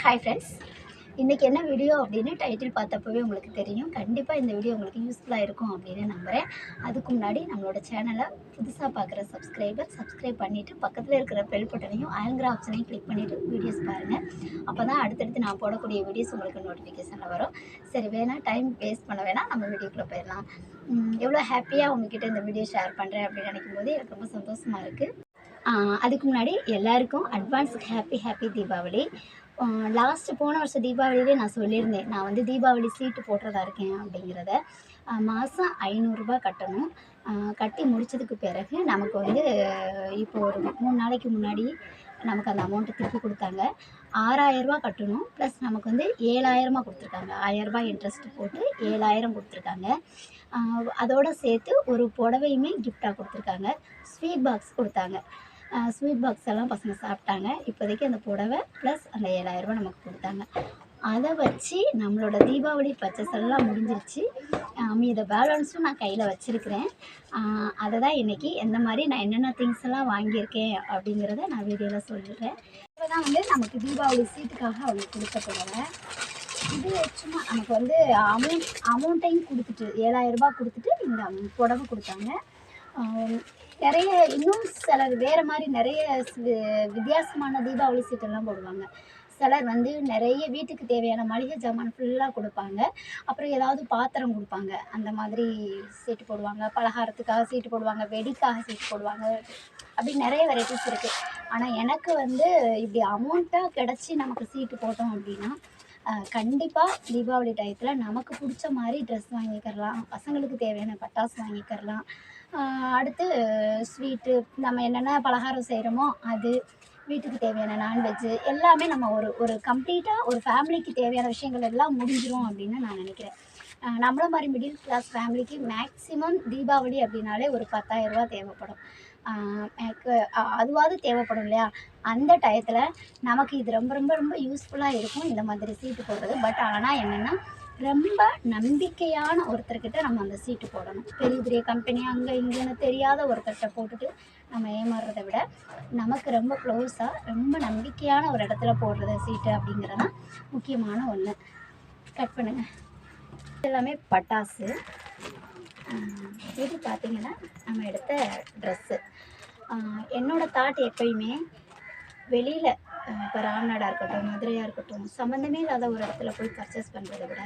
Hi friends இன்றைக்கி என்ன video அப்படின்னு டைட்டில் பார்த்தப்பவே உங்களுக்கு தெரியும். கண்டிப்பாக இந்த வீடியோ உங்களுக்கு யூஸ்ஃபுல்லாக இருக்கும் அப்படின்னு நம்புகிறேன் அதுக்கு முன்னாடி நம்மளோட சேனலை புதுசாக பார்க்குற சப்ஸ்கிரைபர் சப்ஸ்கிரைப் பண்ணிவிட்டு பக்கத்தில் இருக்கிற பெல் பட்டனையும் ஆங்கிற ஆப்ஷனையும் கிளிக் பண்ணிவிட்டு வீடியோஸ் பாருங்கள் அப்போ தான் அடுத்தடுத்து நான் போடக்கூடிய வீடியோஸ் உங்களுக்கு நோட்டிஃபிகேஷனில் வரும். சரி வேணால் டைம் வேஸ்ட் பண்ண வேணாம் நம்ம வீடியோக்குள்ளே போயிடலாம். எவ்வளோ ஹாப்பியாக உங்ககிட்ட இந்த வீடியோ ஷேர் பண்ணுறேன் அப்படின்னு நினைக்கும் போது எனக்கு ரொம்ப சந்தோஷமாக இருக்குது அதுக்கு முன்னாடி எல்லாருக்கும் advance happy happy Deepavali. Last போன வருஷம் தீபாவளியிலே நான் சொல்லியிருந்தேன். நான் வந்து தீபாவளி சீட்டு போட்டுறதா இருக்கேன் அப்படிங்கிறத. மாதம் ஐநூறுரூபா கட்டணும். கட்டி முடித்ததுக்கு பிறகு நமக்கு வந்து இப்போ ஒரு மூணு நாளைக்கு முன்னாடி நமக்கு அந்த அமௌண்ட்டை திருப்பி கொடுத்தாங்க. ஆறாயிரரூபா கட்டணும். ப்ளஸ் நமக்கு வந்து ஏழாயிரமாக கொடுத்துருக்காங்க. ஆயிரரூபா இன்ட்ரெஸ்ட் போட்டு ஏழாயிரம் கொடுத்துருக்காங்க. அதோடு அதோட சேர்த்து ஒரு புடவையுமே கிஃப்டாக கொடுத்துருக்காங்க. ஸ்வீட் பாக்ஸ் கொடுத்தாங்க. ஸ்வீட் பாக்ஸ் எல்லாம் பசங்க சாப்பிட்டாங்க. இப்போதைக்கு அந்த புடவை ப்ளஸ் அந்த ஏழாயிரரூபா நமக்கு கொடுத்தாங்க. அதை வச்சு நம்மளோட தீபாவளி பர்ச்சேஸ் எல்லாம் முடிஞ்சிருச்சு. மீத பேலன்ஸும் நான் கையில் வச்சுருக்கிறேன். அதை தான் இன்றைக்கி எந்த மாதிரி நான் என்னென்ன திங்ஸ் எல்லாம் வாங்கியிருக்கேன் அப்படிங்கிறத நான் வீடியோவில் சொல்லிடுறேன் இப்போ தான் வந்து நமக்கு தீபாவளி சீட்டுக்காக அவங்க கொடுத்த புடவை. இது சும்மா நமக்கு வந்து அமௌண்ட் அமௌண்ட்டையும் கொடுத்துட்டு ஏழாயிரரூபா கொடுத்துட்டு இந்த புடவை கொடுத்தாங்க. நிறைய இன்னும் சிலர் வேறு மாதிரி நிறைய வித்தியாசமான தீபாவளி சீட்டெல்லாம் போடுவாங்க. சிலர் வந்து நிறைய வீட்டுக்கு தேவையான மளிகை ஜாமான் ஃபுல்லாக கொடுப்பாங்க. அப்புறம் ஏதாவது பாத்திரம் கொடுப்பாங்க. அந்த மாதிரி சீட்டு போடுவாங்க. பலகாரத்துக்காக சீட்டு போடுவாங்க. வெடிக்காக சீட்டு போடுவாங்க. அப்படி நிறைய வெரைட்டிஸ் இருக்குது ஆனால் எனக்கு வந்து இப்படி அமௌண்ட்டாக கிடச்சி நமக்கு சீட்டு போட்டோம் அப்படின்னா கண்டிப்பாக தீபாவளி டயத்தில் நமக்கு பிடிச்ச மாதிரி ட்ரெஸ் வாங்கிக்கிறலாம். பசங்களுக்கு தேவையான பட்டாசு வாங்கிக்கிறலாம். அடுத்து ஸ்வீட்டு நம்ம என்னென்ன பலகாரம் செய்கிறோமோ அது வீட்டுக்கு தேவையான நான்வெஜ்ஜு எல்லாமே நம்ம ஒரு ஒரு கம்ப்ளீட்டாக ஒரு ஃபேமிலிக்கு தேவையான விஷயங்கள் எல்லாம் முடிஞ்சிரும் அப்படின்னு நான் நினைக்கிறேன். ஆஹ் நம்மள மாதிரி மிடில் கிளாஸ் ஃபேமிலிக்கு மேக்ஸிமம் தீபாவளி அப்படின்னாலே ஒரு பத்தாயிரரூபா தேவைப்படும். எனக்கு அதுவாவது தேவைப்படும் இல்லையா? அந்த டயத்தில் நமக்கு இது ரொம்ப ரொம்ப ரொம்ப யூஸ்ஃபுல்லாக இருக்கும் இந்த மாதிரி சீட்டு போடுறது. பட் ஆனால் என்னென்னா ரொம்ப நம்பிக்கையான ஒருத்தர்கிட்ட நம்ம அந்த சீட்டு போடணும். பெரிய பெரிய கம்பெனி அங்கே இங்கேன்னு தெரியாத ஒருத்தர்கிட்ட போட்டுட்டு நம்ம ஏமாறுறதை விட நமக்கு ரொம்ப க்ளோஸாக ரொம்ப நம்பிக்கையான ஒரு இடத்துல போடுறது சீட்டு அப்படிங்கிறது தான் முக்கியமான ஒன்று கட் பண்ணுங்கள் எல்லாமே பட்டாசு. இது பார்த்தீங்கன்னா நம்ம எடுத்த ட்ரெஸ்ஸு என்னோடய தாட் எப்பயுமே வெளியில் இப்போ ராம்நாடாக இருக்கட்டும் மதுரையாக இருக்கட்டும் சம்மந்தமே இல்லாத ஒரு இடத்துல போய் பர்ச்சேஸ் பண்ணுறத விட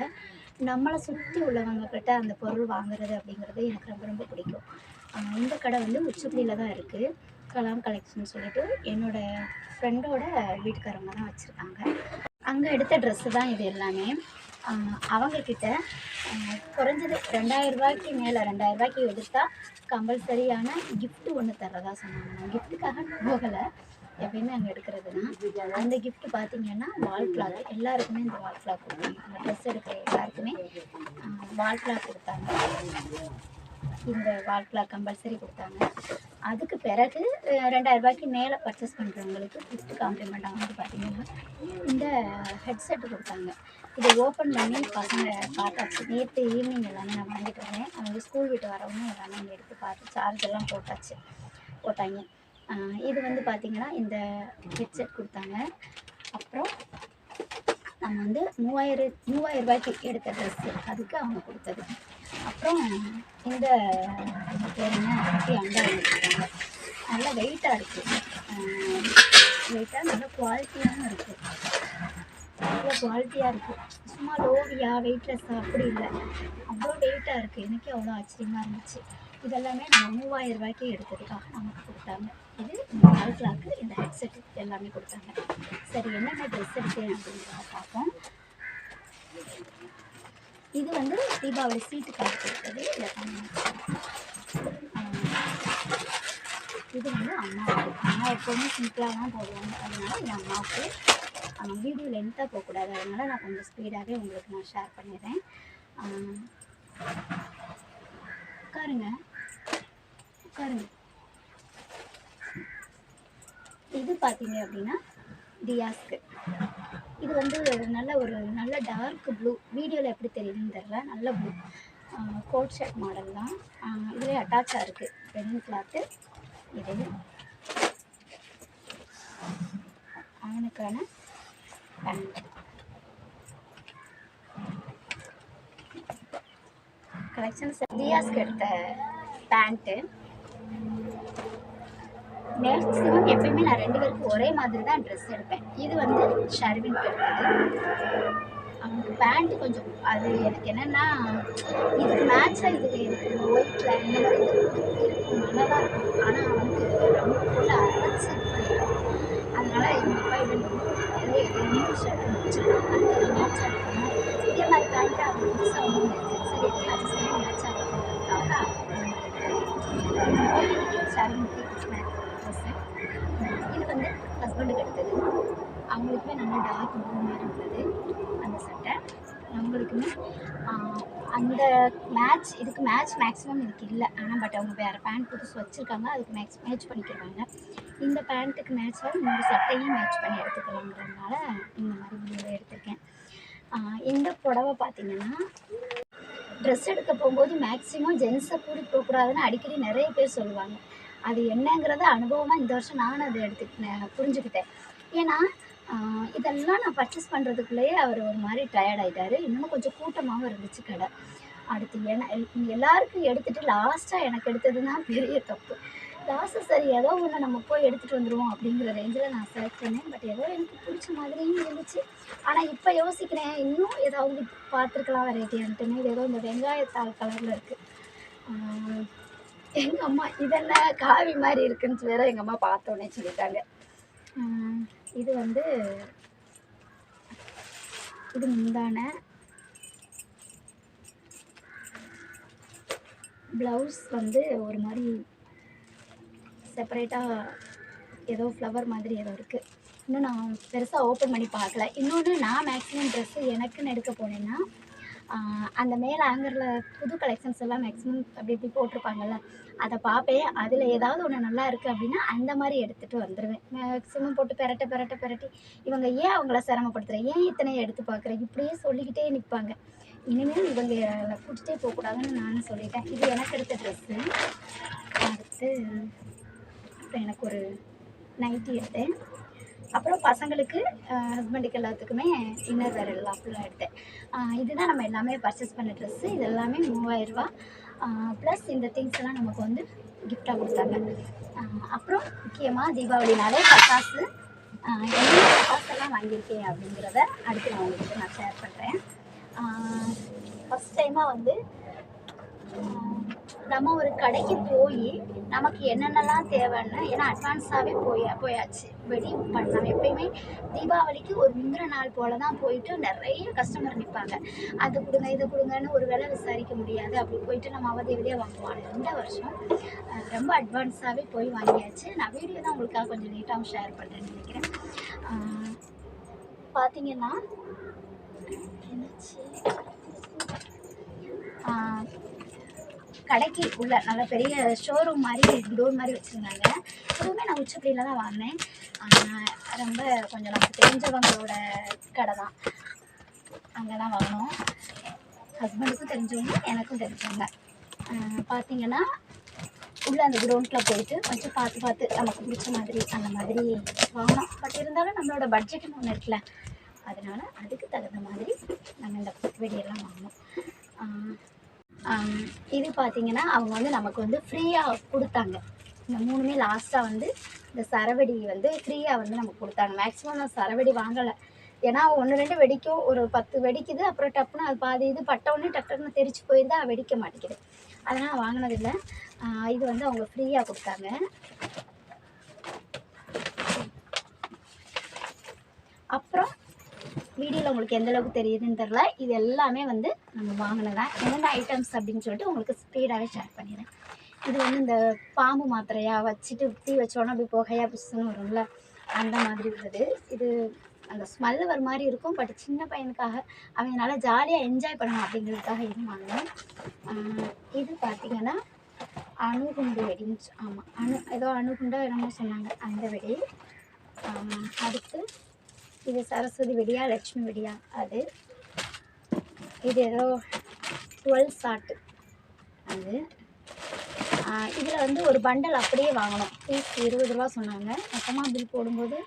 நம்மளை சுற்றி உள்ளவங்க கிட்ட அந்த பொருள் வாங்குறது அப்படிங்கிறது எனக்கு ரொம்ப ரொம்ப பிடிக்கும். இந்த கடை வந்து உச்சிப்புலியில் தான் இருக்குது கலாம் கலெக்ஷன் சொல்லிட்டு என்னோட ஃப்ரெண்டோட வீட்டுக்காரவங்க தான் வச்சுருக்காங்க. அங்கே எடுத்த ட்ரெஸ்ஸு தான் இது எல்லாமே. அவங்கக்கிட்ட குறைஞ்சது ரெண்டாயிரம் ரூபாய்க்கு மேலே ரெண்டாயிரம் ரூபாய்க்கு எடுத்தால் கம்பல்சரியான கிஃப்ட்டு ஒன்று தர்றதா சொன்னாங்க. நான் கிஃப்ட்டுக்காக போகலை. எப்பயுமே அங்கே எடுக்கிறதுனா அந்த கிஃப்ட் பார்த்தீங்கன்னா வால் கிளாக் எல்லாருக்குமே இந்த வால் கிளாக் கொடுத்தாங்க அந்த ட்ரெஸ் எடுக்கிற எல்லாருக்குமே வால் கிளாக் கொடுத்தாங்க. இந்த வால் கிளாக் கம்பல்சரி கொடுத்தாங்க. அதுக்கு பிறகு அஹ், ரெண்டாயிரம் ரூபாய்க்கு மேலே பர்ச்சேஸ் பண்ணுறவங்களுக்கு கிஃப்ட் காம்ப்ளிமெண்ட்டாக வந்து பார்த்தீங்கன்னா இந்த ஹெட்செட் கொடுத்தாங்க. இதை ஓப்பன் பண்ணி பசங்க பார்த்தாச்சு. நேற்று ஈவினிங் எல்லாமே நான் வாங்கிட்டு வந்தேன். அவங்க ஸ்கூல் விட்டு வரவங்க எல்லாமே எடுத்து பார்த்து சார்ஜ் எல்லாம் போட்டாச்சு. போட்டாங்க. இது வந்து பார்த்திங்கன்னா இந்த ஹெட்செட் கொடுத்தாங்க. அப்புறம் நம்ம வந்து மூவாயிரம் மூவாயிரம் ரூபாய்க்கு எடுத்த ட்ரெஸ்ஸு அதுக்கு அவங்க கொடுத்தது. அப்புறம் இந்த பேர் என்ன? குட்டி அண்டா கொடுத்தாங்க நல்லா வெயிட்டாக இருக்குது வெயிட்டாக நல்ல குவாலிட்டியாகவும் இருக்குது நல்ல குவாலிட்டியாக இருக்குது சும்மா லோவியா வெயிட்லெஸ்ஸாக அப்படி இல்லை. அவ்வளோ வெயிட்டாக இருக்குது எனக்கே அவ்வளோ ஆச்சரியமாக இருந்துச்சு. இதெல்லாமே நம்ம மூவாயிரம் ரூபாய்க்கு எடுத்ததுக்காக நமக்கு கொடுத்தாங்க. இது இந்த கிளாக்கு இந்த ஹெட்செட் எல்லாமே கொடுத்தாங்க. சரி என்னென்ன ட்ரெஸ் எடுத்தேன் அப்படிங்கிறத பார்ப்போம். இது வந்து தீபாவளி சீட்டுக்காக கொடுத்தது. இதை இது வந்து அம்மாவுக்கு. அம்மா எப்போவுமே சிம்பிளாக தான் போடுவாங்க. அதனால இது அம்மாவுக்கு. வீடியோ லென்த்தாக போகக்கூடாது. அதனால் நான் கொஞ்சம் ஸ்பீடாகவே உங்களுக்கு நான் ஷேர் பண்ணிடுறேன். உட்காருங்க. உட்காருங்க. இது பார்த்தீங்க அப்படின்னா டியாஸ்க்கு இது வந்து நல்ல ஒரு நல்ல டார்க் ப்ளூ வீடியோவில் எப்படி தெரியுதுன்னு தெரில நல்ல ப்ளூ கோட் ஷர்ட் மாடல் தான். இதுவே அட்டாச்சாக இருக்குது பெனின் கிளாத்து இது. அவனுக்கான பேண்ட் கலெக்ஷன்ஸ் தியாஸ்க்கு எடுத்த பேண்ட்டு மேக்ஸிமம் எப்பயுமே நான் ரெண்டு பேருக்கும் ஒரே மாதிரி தான் ட்ரெஸ் எடுப்பேன். இது வந்து ஷர்வின் எடுத்தது அவனுக்கு பேண்ட் கொஞ்சம் அது எனக்கு என்னென்னா இதுக்கு மேட்சாக இதுக்கு இருக்கு ஒயிட்டில் இந்த மாதிரி இது இருக்கும் நல்லா தான் இருக்கும். ஆனால் அவனுக்கு ரொம்ப ஃபுல்லாக அரைச்சி அதனால் எங்கள் அப்பா இவன் ஏதோ நியூ ஷர்ட் வச்சுருக்காங்க. அது மேட்சாக இருக்கணும் இதே மாதிரி பேண்ட்டு அவன் புதுசாக ஒன்று சரி அது சரி மேட்ச் ஆகிறதுக்காக ஷர்வின்க்கு ட்ரெஸ்ஸு இது வந்து ஹஸ்பண்டுக்கு எடுத்தது. அவங்களுக்குமே நல்ல டார்க் ப்ளூ மாதிரி இருந்தது அந்த சட்டை. நம்மளுக்குமே அந்த மேட்ச் இதுக்கு மேட்ச் மேக்ஸிமம் இதுக்கு இல்லை. ஆனால் பட் அவங்க வேறு பேண்ட் புதுசு வச்சுருக்காங்க. அதுக்கு மேட்ச் மேட்ச் பண்ணிக்கிறாங்க. இந்த பேண்ட்டுக்கு மேட்சாக இந்த சட்டையும் மேட்ச் பண்ணி எடுத்துக்கலாங்கிறதுனால இந்த மாதிரி வீடியோ எடுத்திருக்கேன். இந்த புடவை பார்த்திங்கன்னா ட்ரெஸ் எடுக்க போகும்போது மேக்ஸிமம் ஜென்ஸை கூட்டிகிட்டு போகக்கூடாதுன்னு அடிக்கடி நிறைய பேர் சொல்லுவாங்க. அது என்னங்கிறத அனுபவமாக இந்த வருஷம் நானும் அதை எடுத்துக்கிட்டேன் புரிஞ்சுக்கிட்டேன். ஏன்னா இதெல்லாம் நான் பர்ச்சேஸ் பண்ணுறதுக்குள்ளேயே அவர் ஒரு மாதிரி டயர்ட் ஆகிட்டாரு இன்னும் கொஞ்சம் கூட்டமாகவும் இருந்துச்சு கடை. அடுத்து ஏன்னா எல்லாருக்கும் எடுத்துகிட்டு லாஸ்ட்டாக எனக்கு எடுத்தது தான் பெரிய தப்பு. லாஸ்ட்டு சரி ஏதோ ஒன்று நம்ம போய் எடுத்துகிட்டு வந்துடுவோம் அப்படிங்கிற ரேஞ்சில் நான் செலக்ட் பண்ணேன். பட் ஏதோ எனக்கு பிடிச்ச மாதிரியும் இருந்துச்சு. ஆனால் இப்போ யோசிக்கிறேன் இன்னும் ஏதாவது பார்த்துருக்கலாம் வெரைட்டியான்ட்டுன்னு ஏதோ இந்த வெங்காயத்தாள் கலரில் இருக்குது எங்கள் அம்மா இதெல்லாம் காவி மாதிரி இருக்குன்னு வேற எங்கள் அம்மா பார்த்தோன்னே சொல்லிட்டாங்க. இது வந்து இது முந்தான. ப்ளவுஸ் வந்து ஒரு மாதிரி செப்பரேட்டாக ஏதோ ஃப்ளவர் மாதிரி ஏதோ இருக்குது இன்னும் நான் பெருசாக ஓப்பன் பண்ணி பார்க்கல. இன்னொன்று நான் மேக்ஸிமம் ட்ரெஸ்ஸு எனக்குன்னு எடுக்க போனேன்னா அந்த மேலே ஆங்கரில் புது கலெக்ஷன்ஸ் எல்லாம் மேக்ஸிமம் அப்படி இப்படி போட்டிருப்பாங்கல்ல அதை பார்ப்பேன் அதில் ஏதாவது ஒன்று நல்லா இருக்குது அப்படின்னா அந்த மாதிரி எடுத்துகிட்டு வந்துடுவேன் மேக்ஸிமம் போட்டு பெரட்ட பெரட்ட பெரட்டி இவங்க ஏன் அவங்கள சிரமப்படுத்துகிறேன் ஏன் இத்தனை எடுத்து பார்க்குறேன் இப்படியே சொல்லிக்கிட்டே நிற்பாங்க இனிமேல் இவங்க கூட்டிகிட்டே போகக்கூடாதுன்னு நானும் சொல்லிட்டேன். இது எனக்கு எடுத்த ட்ரெஸ்ஸு அடுத்து அப்புறம் எனக்கு ஒரு நைட்டி எடுத்தேன். அப்புறம் பசங்களுக்கு ஹஸ்பண்டுக்கு எல்லாத்துக்குமே இன்னர் வேர் எல்லாம் ஃபுல்லாக எடுத்தேன். இதுதான் நம்ம எல்லாமே பர்ச்சேஸ் பண்ண ட்ரெஸ்ஸு இது எல்லாமே மூவாயிரரூபா ப்ளஸ் இந்த திங்ஸ் எல்லாம் நமக்கு வந்து கிஃப்டாக கொடுத்தாங்க. அப்புறம் முக்கியமாக தீபாவளினாலே பட்டாசு. என்ன பட்டாசெல்லாம் வாங்கியிருக்கேன் அப்படிங்கிறத அடுத்து நான் உங்களுக்கு நான் ஷேர் பண்ணுறேன் ஃபஸ்ட் டைமாக வந்து நம்ம ஒரு கடைக்கு போய் நமக்கு என்னென்னலாம் தேவைன்னு ஏன்னா அட்வான்ஸாகவே போய் போயாச்சு. வெடி பண்ணலாம் எப்பயுமே தீபாவளிக்கு ஒரு முந்தின நாள் போல தான் போயிட்டு நிறைய கஸ்டமர் நிற்பாங்க அது கொடுங்க இதை கொடுங்கன்னு ஒரு வேலை விசாரிக்க முடியாது. அப்படி போயிட்டு நம்ம அவதேவதையாக வாங்குவோம். இந்த வருஷம் ரொம்ப அட்வான்ஸாகவே போய் வாங்கியாச்சு. நான் வீடியோ தான் உங்களுக்காக கொஞ்சம் நீட்டாகவும் ஷேர் பண்ணுறேன்னு நினைக்கிறேன். பார்த்தீங்கன்னா என்னாச்சு? கடைக்கு உள்ள நல்ல பெரிய ஷோரூம் மாதிரி டோர் மாதிரி வச்சுருந்தாங்க. அதுவுமே நான் உச்சப்படியில் தான் வாங்கினேன். ரொம்ப கொஞ்சம் நமக்கு தெரிஞ்சவங்களோட கடை தான். அங்கே தான் வாங்கினோம். ஹஸ்பண்டுக்கும் தெரிஞ்சவங்க எனக்கும் தெரிஞ்சவங்க. பார்த்தீங்கன்னா உள்ளே அந்த கிரவுண்டில் போயிட்டு கொஞ்சம் பார்த்து பார்த்து நமக்கு பிடிச்ச மாதிரி அந்த மாதிரி வாங்கினோம். பட் இருந்தாலும் நம்மளோட பட்ஜெட்னு ஒன்று இருக்குல்ல அதனால் அதுக்கு தகுந்த மாதிரி நம்ம இந்த வெடியெல்லாம் வாங்கினோம். இது பார்த்தீங்கன்னா அவங்க வந்து நமக்கு வந்து ஃப்ரீயாக கொடுத்தாங்க. இந்த மூணுமே லாஸ்ட்டாக வந்து இந்த சரவெடி வந்து ஃப்ரீயாக வந்து நமக்கு கொடுத்தாங்க. மேக்ஸிமம் நான் சரவெடி வாங்கலை. ஏன்னா ஒன்று ரெண்டு வெடிக்கும். ஒரு பத்து வெடிக்குது. அப்புறம் டப்புன்னு அது பாதி இது பட்ட டக்குன்னு தெரிச்சு போயிருந்தா வெடிக்க மாட்டேங்குது. அதனால் வாங்கினதில்லை. இது வந்து அவங்க ஃப்ரீயாக கொடுத்தாங்க. அப்புறம் வீடியோவில் உங்களுக்கு எந்த அளவுக்கு தெரியுதுன்னு தெரில இது எல்லாமே வந்து நம்ம வாங்கினதான் என்னென்ன ஐட்டம்ஸ் அப்படின்னு சொல்லிட்டு உங்களுக்கு ஸ்பீடாகவே ஷேர் பண்ணிடுறேன். இது வந்து இந்த பாம்பு மாத்திரையாக வச்சுட்டு தீ வச்சோன்னா அப்படி புகையாக புசுன்னு வரும்ல? அந்த மாதிரி உள்ளது. இது அந்த ஸ்மெல் வர மாதிரி இருக்கும் பட் சின்ன பையனுக்காக அவன் நல்லா ஜாலியாக என்ஜாய் பண்ணணும் அப்படிங்கிறதுக்காக இது வாங்கினேன். இது பார்த்தீங்கன்னா அணுகுண்டு வெடின்னு ஆமாம் அணு ஏதோ அணுகுண்டா என்னமோ சொன்னாங்க. அந்த வெடி. அடுத்து இது சரஸ்வதி வெடியா லட்சுமி வெடியா? அது. இது ஏதோ டுவெல் சாட்டு அது. இதில் வந்து ஒரு பண்டல் அப்படியே வாங்கணும். பீஸ் இருபது ரூபா சொன்னாங்க. மொத்தமாக பில் போடும்போது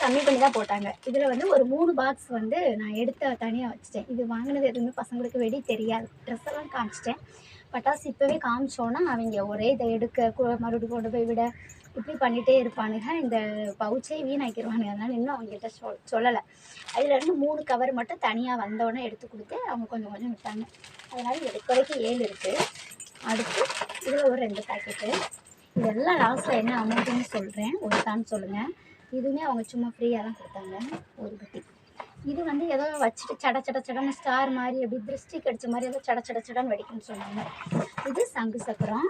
கம்மி பண்ணி தான் போட்டாங்க. இதில் வந்து ஒரு மூணு பாக்ஸ் வந்து நான் எடுத்து தனியாக வச்சுட்டேன். இது வாங்கினது எதுவுமே பசங்களுக்கு வெடி தெரியாது. ட்ரெஸ் எல்லாம் காமிச்சிட்டேன். பட்டாசு இப்போவே காமிச்சோன்னா அவங்க ஒரே இதை எடுக்க மறுபடியும் கொண்டு போய் விட இப்படி பண்ணிகிட்டே இருப்பானுங்க. இந்த பவுச்சே வீணாக்கிடுவானுங்க அதனால் இன்னும் அவங்ககிட்ட சொல் சொல்லலை. அதிலேருந்து மூணு கவர் மட்டும் தனியாக வந்தோடனே எடுத்து கொடுத்து அவங்க கொஞ்சம் கொஞ்சம் விட்டாங்க. அதனால் இப்போதைக்கு ஏழு இருக்குது அடுத்து இதில் ஒரு ரெண்டு பேக்கெட்டு இதெல்லாம் லாஸ்ட்டில் என்ன அமௌண்ட்டுன்னு சொல்கிறேன் ஒரு தான் சொல்லுங்கள் இதுவுமே அவங்க சும்மா ஃப்ரீயாக தான் கொடுத்தாங்க. ஒரு பெட்டி இது வந்து ஏதோ வச்சுட்டு சட சட சடன்னு ஸ்டார் மாதிரி அப்படி திருஷ்டி கடிச்ச மாதிரி ஏதோ சட சட சடன்னு வெடிக்கும்னு சொன்னாங்க. இது சங்கு சக்கரம்.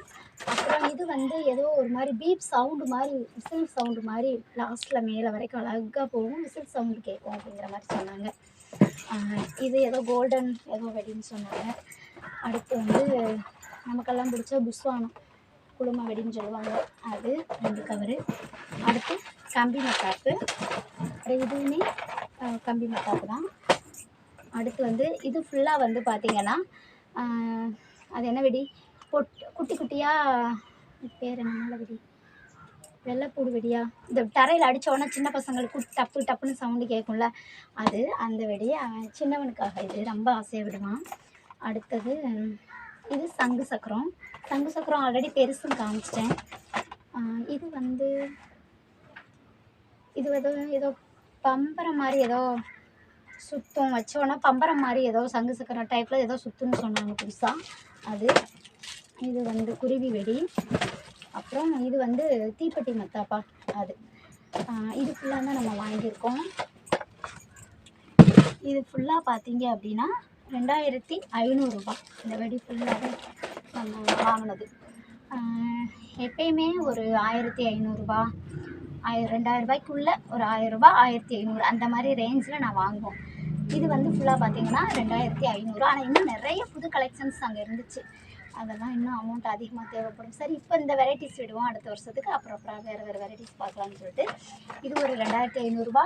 அப்புறம் இது வந்து ஏதோ ஒரு மாதிரி பீப் சவுண்டு மாதிரி விசில் சவுண்டு மாதிரி லாஸ்ட்டில் மேலே வரைக்கும் அழகாக போகும். விசில் சவுண்டு கேட்கும் அப்படிங்கிற மாதிரி சொன்னாங்க. இது ஏதோ கோல்டன் ஏதோ வெடின்னு சொன்னாங்க. அடுத்து வந்து நமக்கெல்லாம் பிடிச்ச புஸ்வானம் குழும வெடின்னு சொல்லுவாங்க. அது ரெண்டு கவரு அடுத்து கம்பி மத்தாப்பு அப்புறம் இதுவுமே கம்பி மத்தாப்பு தான். அடுத்து வந்து இது ஃபுல்லாக வந்து பார்த்திங்கன்னா அது என்ன வெடி? பொட் குட்டி குட்டியாக பேர் என்ன நல்ல வெடி வெள்ளைப்பூடு வெடியா இந்த தரையில் அடித்தோடனே சின்ன பசங்களுக்கு டப்பு டப்புன்னு சவுண்டு கேட்கும்ல அது அந்த வெடி அவன் சின்னவனுக்காக இது. ரொம்ப ஆசையாக விடுவான். அடுத்தது இது சங்கு சக்கரம். சங்கு சக்கரம் ஆல்ரெடி பெருசுன்னு காமிச்சிட்டேன். இது வந்து இது ஏதோ ஏதோ பம்பரம் மாதிரி ஏதோ சுத்தம் வச்சோன்னா பம்பரம் மாதிரி ஏதோ சங்கு சக்கரம் டைப்பில் ஏதோ சுத்துன்னு சொன்னாங்க புதுசாக அது இது வந்து குருவி வெடி. அப்புறம் இது வந்து தீப்பெட்டி மத்தாப்பா அது. இது ஃபுல்லாக தான் நம்ம வாங்கியிருக்கோம். இது ஃபுல்லாக பார்த்தீங்க அப்படின்னா ரெண்டாயிரத்தி ஐநூறுரூபா இந்த வெடி ஃபுல்லாகவே நம்ம வாங்கினது. எப்பயுமே ஒரு ஆயிரத்தி ஐநூறுரூபா ஆயிரம் ரெண்டாயிரரூபாய்க்குள்ளே ஒரு ஆயிரரூபா ஆயிரத்தி ஐநூறு அந்த மாதிரி ரேஞ்சில் நான் வாங்குவோம். இது வந்து ஃபுல்லாக பார்த்தீங்கன்னா ரெண்டாயிரத்தி ஐநூறு. ஆனால் இன்னும் நிறைய புது கலெக்ஷன்ஸ் அங்கே இருந்துச்சு. அதெல்லாம் இன்னும் அமௌண்ட் அதிகமாக தேவைப்படும். சரி இப்போ இந்த வெரைட்டிஸ் விடுவோம். அடுத்த வருஷத்துக்கு அப்புறம் அப்புறம் வேறு வேறு வெரைட்டிஸ் பார்க்கலாம்னு சொல்லிட்டு. இது ஒரு ரெண்டாயிரத்தி ஐநூறுரூவா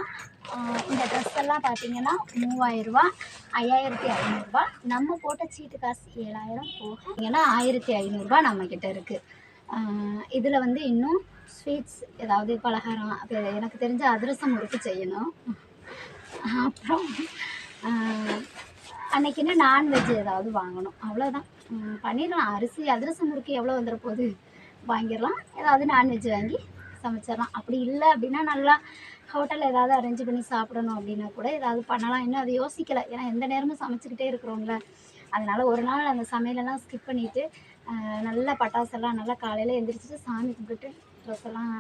இந்த ட்ரெஸ் எல்லாம் பார்த்தீங்கன்னா மூவாயிரரூபா ஐயாயிரத்தி ஐநூறுரூபா நம்ம போட்ட சீட்டு காசு ஏழாயிரம் போக ஏன்னா ஆயிரத்தி ஐநூறுரூபா நம்மக்கிட்ட இருக்குது இதில் வந்து இன்னும் ஸ்வீட்ஸ் ஏதாவது பலகாரம் எனக்கு தெரிஞ்ச அதிரசம் முறுக்கு செய்யணும். அப்புறம் அன்னைக்குன்னு நான்வெஜ் ஏதாவது வாங்கணும். அவ்வளோதான் பண்ணிடலாம். அரிசி அதிரசம் முறுக்கு எவ்வளோ வந்துட போகுது? வாங்கிடலாம். ஏதாவது நான்வெஜ் வாங்கி சமைச்சிடலாம். அப்படி இல்லை அப்படின்னா நல்லா ஹோட்டலில் ஏதாவது அரேஞ்ச் பண்ணி சாப்பிடணும் அப்படின்னா கூட ஏதாவது பண்ணலாம். இன்னும் அதை யோசிக்கலை. ஏன்னா எந்த நேரமும் சமைச்சிக்கிட்டே இருக்கிறோம்ல. அதனால் ஒரு நாள் அந்த சமையலெல்லாம் ஸ்கிப் பண்ணிவிட்டு நல்லா பட்டாசெல்லாம் நல்லா காலையில் எழுந்திரிச்சிட்டு சாமி கும்பிட்டு ட்ரெஸ் எல்லாம்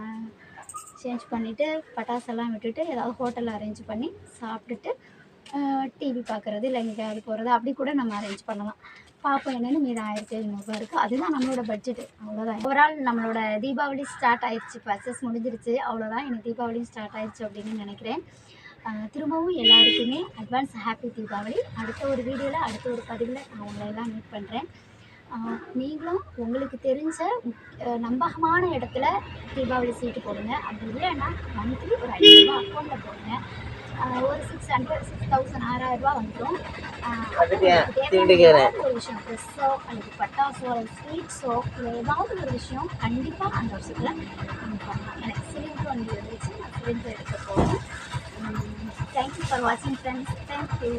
சேஞ்ச் பண்ணிவிட்டு பட்டாசெல்லாம் விட்டுட்டு ஏதாவது ஹோட்டலில் அரேஞ்ச் பண்ணி சாப்பிட்டுட்டு டிவி பார்க்குறது இல்லை எங்கேயாவது போகிறது அப்படி கூட நம்ம அரேஞ்ச் பண்ணலாம். பார்ப்போம் என்னென்னு மீது ஆயிரத்தி ஐநூறுரூவா இருக்குது அதுதான் நம்மளோட பட்ஜெட் அவ்வளோதான் ஓவரால் நம்மளோட தீபாவளி ஸ்டார்ட் ஆயிடுச்சு பர்ச்சேஸ் முடிஞ்சிருச்சு. அவ்வளோதான் எனக்கு தீபாவளி ஸ்டார்ட் ஆயிடுச்சு அப்படின்னு நினைக்கிறேன். திரும்பவும் எல்லாருக்குமே அட்வான்ஸ் ஹாப்பி தீபாவளி. அடுத்த ஒரு வீடியோவில் அடுத்த ஒரு பதிவில் நான் உங்களை எல்லாம் மீட் பண்ணுறேன் நீங்களும் உங்களுக்கு தெரிஞ்ச நம்பகமான இடத்துல தீபாவளி சீட்டு போடுங்க. அப்படி இல்லைன்னா மந்த்லி ஒரு ஐநூறுரூவா அக்கௌண்ட்டில் போடுங்க. ஒரு சிக்ஸ் ஹண்ட்ரட் சிக்ஸ் தௌசண்ட் ஆறாயிரரூபா வந்துடும். ஒரு விஷயம். ட்ரெஸ்ஸோ அல்லது பட்டாசோ அல்லது ஸ்வீட்ஸோ இல்லை ஏதாவது ஒரு விஷயம் கண்டிப்பாக அந்த வருஷத்தில் பண்ணலாம். எனக்கு சிலிண்டர் வண்டி வந்துருச்சு. நான் சிலிண்டர் எடுக்க போகிறேன் தேங்க்யூ ஃபார் வாட்சிங் ஃப்ரெண்ட்ஸ் தேங்க்யூ